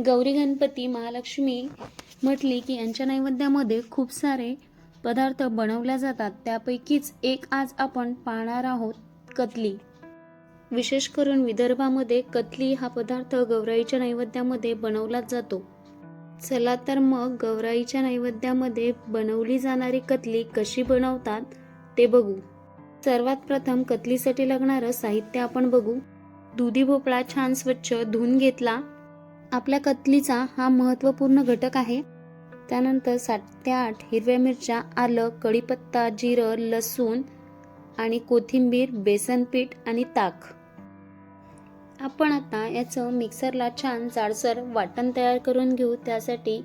गौरी गणपती महालक्ष्मी म्हटली की यांच्या नैवेद्यामध्ये खूप सारे पदार्थ बनवल्या जातात. त्यापैकीच एक आज आपण पाहणार आहोत कतली. विशेष करून विदर्भामध्ये कतली हा पदार्थ गौराईच्या नैवेद्यामध्ये बनवलाच जातो. चला तर मग गौराईच्या नैवेद्यामध्ये बनवली जाणारी कतली कशी बनवतात ते बघू. सर्वात प्रथम कतलीसाठी लागणारं साहित्य आपण बघू. दुधी भोपळा छान स्वच्छ धुवून घेतला. आपल्या कतलीचा हा महत्त्वपूर्ण घटक आहे. त्यानंतर सात ते आठ हिरव्या मिरच्या आलं कढीपत्ता जिरं लसूण आणि कोथिंबीर बेसन पीठ आणि ताक. आपण आता याचं मिक्सरला छान जाडसर वाटण तयार करून घेऊ. त्यासाठी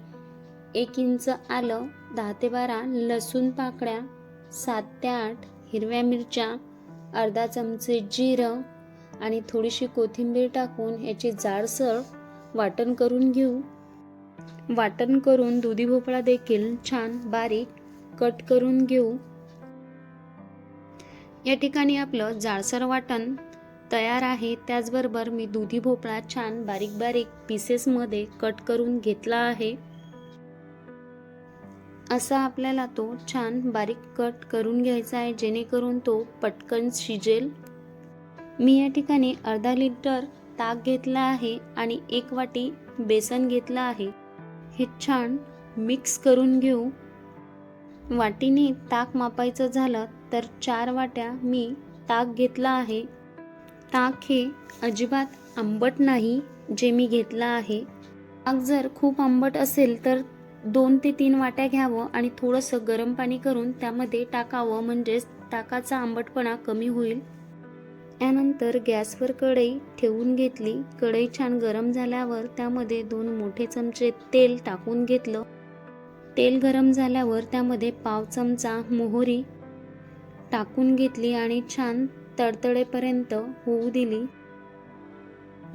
एक इंच आलं दहा ते बारा लसूण पाकळ्या सात ते आठ हिरव्या मिरच्या अर्धा चमचे जिरं आणि थोडीशी कोथिंबीर टाकून याची जाडसर वाटण करून घेऊ. वाटण करून दुधी भोपळा देखील छान बारीक कट करून घेऊ. या ठिकाणी आपलं जाळसर वाटण तयार आहे. त्याचबरोबर मी दुधी भोपळा छान बारीक बारीक पीसेसमध्ये कट करून घेतला आहे. असा आपल्याला तो छान बारीक कट करून घ्यायचा आहे जेणेकरून तो पटकन शिजेल. मी या ठिकाणी अर्धा लिटर ताक घेतला आहे आणि एक वाटी बेसन घेतलं आहे. हे छान मिक्स करून घेऊ. वाटीने ताक मापायचं झालं तर चार वाट्या मी ताक घेतला आहे. ताक हे अजिबात आंबट नाही जे मी घेतलं आहे. ताक जर खूप आंबट असेल तर दोन ते तीन वाट्या घ्यावं आणि थोडंसं गरम पाणी करून त्यामध्ये टाकावं म्हणजेच ताकाचा आंबटपणा कमी होईल. यानंतर गॅसवर कढई ठेवून घेतली. कढई छान गरम झाल्यावर त्यामध्ये दोन मोठे चमचे तेल टाकून घेतलं. तेल गरम झाल्यावर त्यामध्ये पाव चमचा मोहरी टाकून घेतली आणि छान तडतडेपर्यंत होऊ दिली.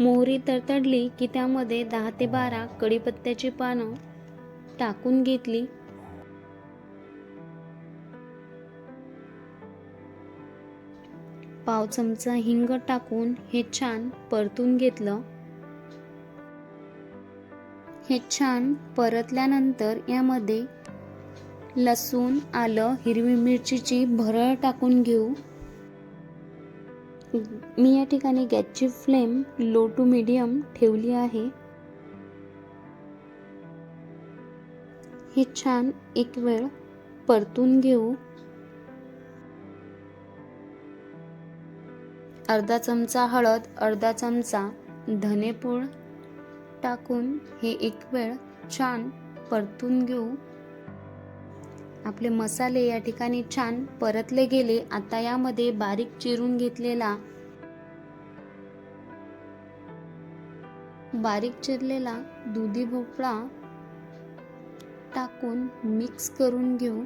मोहरी तडतडली की त्यामध्ये दहा ते बारा कढीपत्त्याची पानं टाकून घेतली. पाव चमचा हिंग टाकून हे छान परतून घेतलं. हे छान परतल्यानंतर यामध्ये लसूण आलं हिरवी मिरचीची भरळ टाकून घेऊ. मी या ठिकाणी गॅसची फ्लेम लो टू मीडियम ठेवली आहे. हे छान एक वेळ परतून घेऊ. अर्धा चमचा हळद अर्धा चमचा धनेपूळ टाकून हे एक वेळ छान परतून घेऊ. आपले मसाले या ठिकाणी छान परतले गेले. आता यामध्ये बारीक चिरून घेतलेला बारीक चिरलेला दुधी भोपळा टाकून मिक्स करून घेऊ.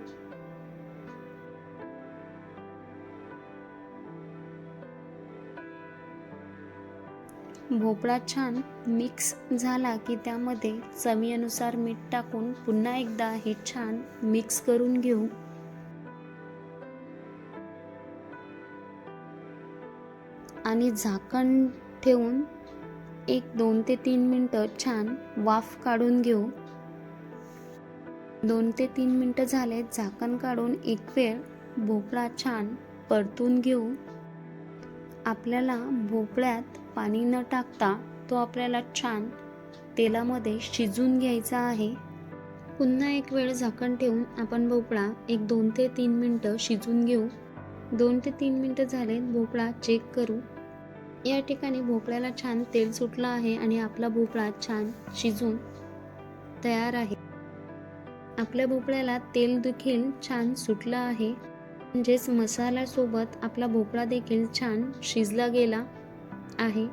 भोपळा छान मिक्स झाला की त्यामध्ये चवीनुसार मीठ टाकून पुन्हा एकदा हे छान मिक्स करून घेऊ. आणि झाकण ठेवून एक दोन ते तीन मिनटं छान वाफ काढून घेऊ. दोन ते तीन मिनटं झाले झाकण काढून एक वेळ भोपळा छान परतून घेऊ. आपल्याला भोपळ्यात पाणी न टाकता तो आपल्याला छान तेलामध्ये शिजून घ्यायचा आहे. पुन्हा एक वेळ झाकण ठेवून आपण भोपळा एक दोन ते तीन मिनटं शिजून घेऊ. दोन ते तीन मिनटं झाले भोपळा चेक करू. या ठिकाणी भोपळ्याला छान तेल सुटलं आहे आणि आपला भोपळा छान शिजून तयार आहे. आपल्या भोपळ्याला तेल देखील छान सुटलं आहे. म्हणजेच मसाल्यासोबत आपला भोपळा देखील छान शिजला गेला. आहे.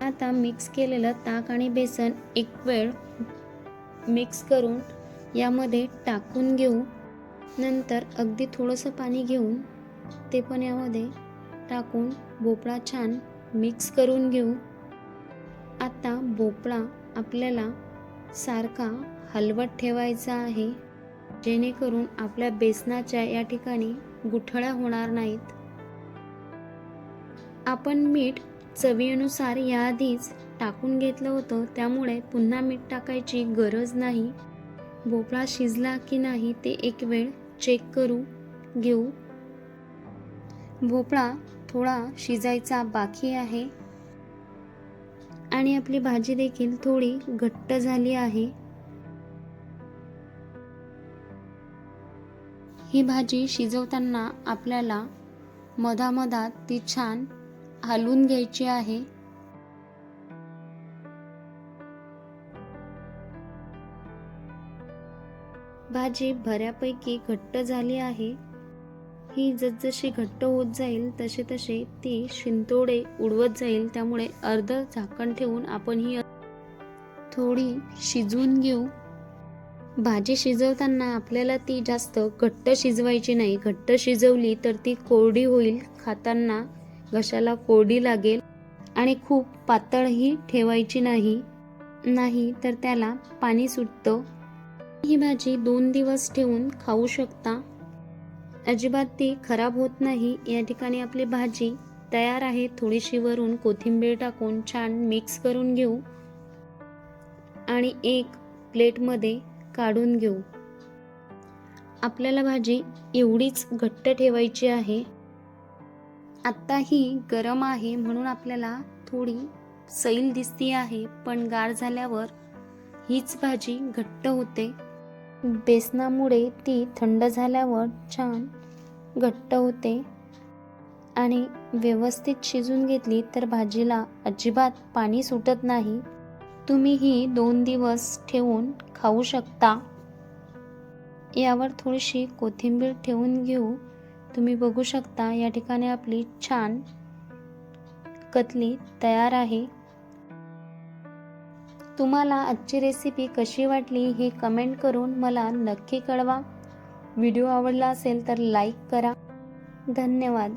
आता मिक्स केलेलं ताक आणि बेसन एक वेळ मिक्स करून यामध्ये टाकून घेऊ. नंतर अगदी थोडंसं पाणी घेऊन ते पण यामध्ये टाकून भोपळा छान मिक्स करून घेऊ. आता भोपळा आपल्याला सारखा हलवत ठेवायचा आहे. जेणेकरून आपल्या बेसनाच्या या ठिकाणी गुठळ्या होणार नाहीत. आपण मीठ चवीनुसार याआधीच टाकून घेतलं होतं. त्यामुळे पुन्हा मीठ टाकायची गरज नाही. भोपळा शिजला की नाही ते एक वेळ चेक करू घेऊ. भोपळा थोडा शिजायचा बाकी आहे. आणि आपली भाजी देखील थोडी घट्ट झाली आहे. ही भाजी शिजवताना आपल्याला मधामधात ती छान हलवून घ्यायची आहे. भाजी बऱ्यापैकी घट्ट झाली आहे. ही जसजशी घट्ट होत जाईल तसे तसे ती शिंतोडे उडवत जाईल. त्यामुळे अर्ध झाकण ठेवून आपण ही थोडी शिजवून घेऊ. भाजी शिजवताना आपल्याला ती जास्त घट्ट शिजवायची नाही. घट्ट शिजवली तर ती कोरडी होईल. खाताना घशाला कोरडी लागेल आणि खूप पातळही ठेवायची नाही नाही तर त्याला पाणी सुटतं. ही भाजी दोन दिवस ठेवून खाऊ शकता. अजिबात ती खराब होत नाही. या ठिकाणी आपली भाजी तयार आहे. थोडीशी वरून कोथिंबीर टाकून छान मिक्स करून घेऊ आणि एक प्लेटमध्ये काढून घेऊ. आपल्याला भाजी एवढीच घट्ट ठेवायची आहे. आत्ता ही गरम आहे म्हणून आपल्याला थोडी सैल दिसती आहे पण गार झाल्यावर हीच भाजी घट्ट होते. बेसनामुळे ती थंड झाल्यावर छान घट्ट होते. आणि व्यवस्थित शिजून घेतली तर भाजीला अजिबात पाणी सुटत नाही. तुम्ही ही दोन दिवस ठेवून खाऊ शकता. यावर थोडीशी कोथिंबीर ठेवून घेऊ. तुम्ही बघू शकता या ठिकाणी आपली छान कतली तयार आहे. तुम्हाला आजची रेसिपी कशी वाटली हे कमेंट करून मला नक्की कळवा. व्हिडिओ आवडला असेल तर लाईक करा. धन्यवाद.